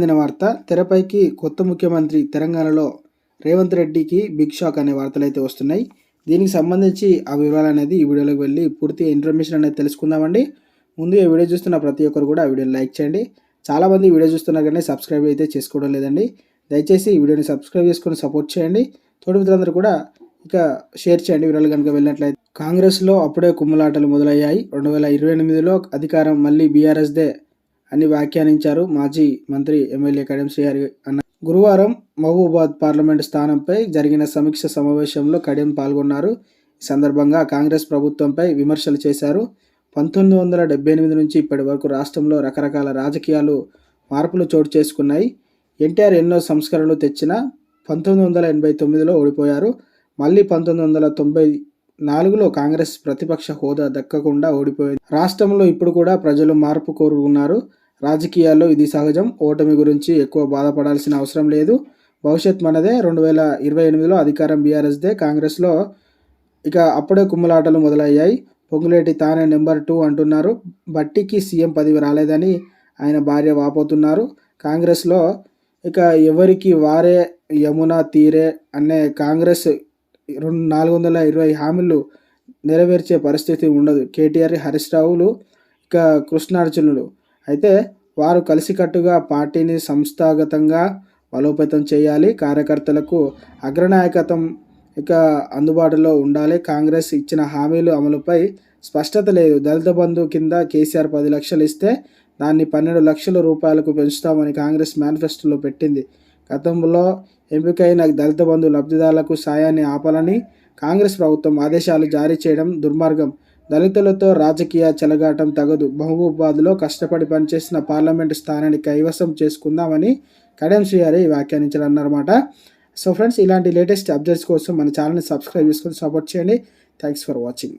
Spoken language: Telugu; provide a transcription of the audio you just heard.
అందిన వార్త తెరపైకి కొత్త ముఖ్యమంత్రి తెలంగాణలో రేవంత్ రెడ్డికి బిగ్ షాక్ అనే వార్తలు అయితే వస్తున్నాయి. దీనికి సంబంధించి ఆ వివరాలు అనేది ఈ వీడియోలోకి వెళ్ళి పూర్తి ఇన్ఫర్మేషన్ అనేది తెలుసుకుందామండి. ముందు ఈ వీడియో చూస్తున్న ప్రతి ఒక్కరు కూడా ఆ వీడియోని లైక్ చేయండి. చాలామంది వీడియో చూస్తున్నారు కానీ సబ్స్క్రైబ్ అయితే చేసుకోవడం లేదండి. దయచేసి ఈ వీడియోని సబ్స్క్రైబ్ చేసుకొని సపోర్ట్ చేయండి. తోటి మిత్రులందరూ కూడా ఇక షేర్ చేయండి. వివరాలు కనుక వెళ్ళినట్లయితే కాంగ్రెస్లో అప్పుడే కుమ్ములాటలు మొదలయ్యాయి. రెండు వేల ఇరవై ఎనిమిదిలో అధికారం మళ్ళీ బీఆర్ఎస్దే అని వ్యాఖ్యానించారు మాజీ మంత్రి ఎమ్మెల్యే కడెం శ్రీహరి అన్న. గురువారం మహబూబాద్ పార్లమెంటు స్థానంపై జరిగిన సమీక్ష సమావేశంలో కడియం పాల్గొన్నారు. ఈ సందర్భంగా కాంగ్రెస్ ప్రభుత్వంపై విమర్శలు చేశారు. పంతొమ్మిది వందల డెబ్బై ఎనిమిది నుంచి ఇప్పటి వరకు రాష్ట్రంలో రకరకాల రాజకీయాలు మార్పులు చోటు చేసుకున్నాయి. ఎన్టీఆర్ ఎన్నో సంస్కరణలు తెచ్చినా పంతొమ్మిది వందల ఎనభై తొమ్మిదిలో ఓడిపోయారు. మళ్ళీ పంతొమ్మిది వందల తొంభై నాలుగులో కాంగ్రెస్ ప్రతిపక్ష హోదా దక్కకుండా ఓడిపోయింది. రాష్ట్రంలో ఇప్పుడు కూడా ప్రజలు మార్పు కోరుకున్నారు. రాజకీయాల్లో ఇది సహజం. ఓటమి గురించి ఎక్కువ బాధపడాల్సిన అవసరం లేదు. భవిష్యత్ మనదే. రెండు వేల ఇరవై ఎనిమిదిలో అధికారం బీఆర్ఎస్దే. కాంగ్రెస్లో ఇక అప్పుడే కుమ్మలాటలు మొదలయ్యాయి. పొంగులేటి తానే నెంబర్ టూ అంటున్నారు. బట్టికి సీఎం పదవి రాలేదని ఆయన భార్య వాపోతున్నారు. కాంగ్రెస్లో ఇక ఎవరికి వారే యమున తీరే అనే కాంగ్రెస్ రెండు నాలుగు వందల ఇరవై హామీలు నెరవేర్చే పరిస్థితి ఉండదు. కేటీఆర్ హరీష్ రావులు ఇక కృష్ణార్జునులు. అయితే వారు కలిసికట్టుగా పార్టీని సంస్థాగతంగా బలోపేతం చేయాలి. కార్యకర్తలకు అగ్రనాయకత్వం ఇక అందుబాటులో ఉండాలి. కాంగ్రెస్ ఇచ్చిన హామీలు అమలుపై స్పష్టత లేదు. దళిత బంధు కింద కేసీఆర్ పది లక్షలు ఇస్తే దాన్ని పన్నెండు లక్షల రూపాయలకు పెంచుతామని కాంగ్రెస్ మేనిఫెస్టోలో పెట్టింది. గతంలో ఎంపికైన దళిత బంధు లబ్ధిదారులకు సాయాన్ని ఆపాలని కాంగ్రెస్ ప్రభుత్వం ఆదేశాలు జారీ చేయడం దుర్మార్గం. దళితులతో రాజకీయ చెలగాటం తగదు. మహబూబాద్లో కష్టపడి పనిచేసిన పార్లమెంటు స్థానాన్ని కైవసం చేసుకుందామని కడియం శ్రీహరి వ్యాఖ్యానించారన్నమాట. సో ఫ్రెండ్స్ ఇలాంటి లేటెస్ట్ అప్డేట్స్ కోసం మన ఛానల్ని సబ్స్క్రైబ్ చేసుకొని సపోర్ట్ చేయండి. Thanks for watching.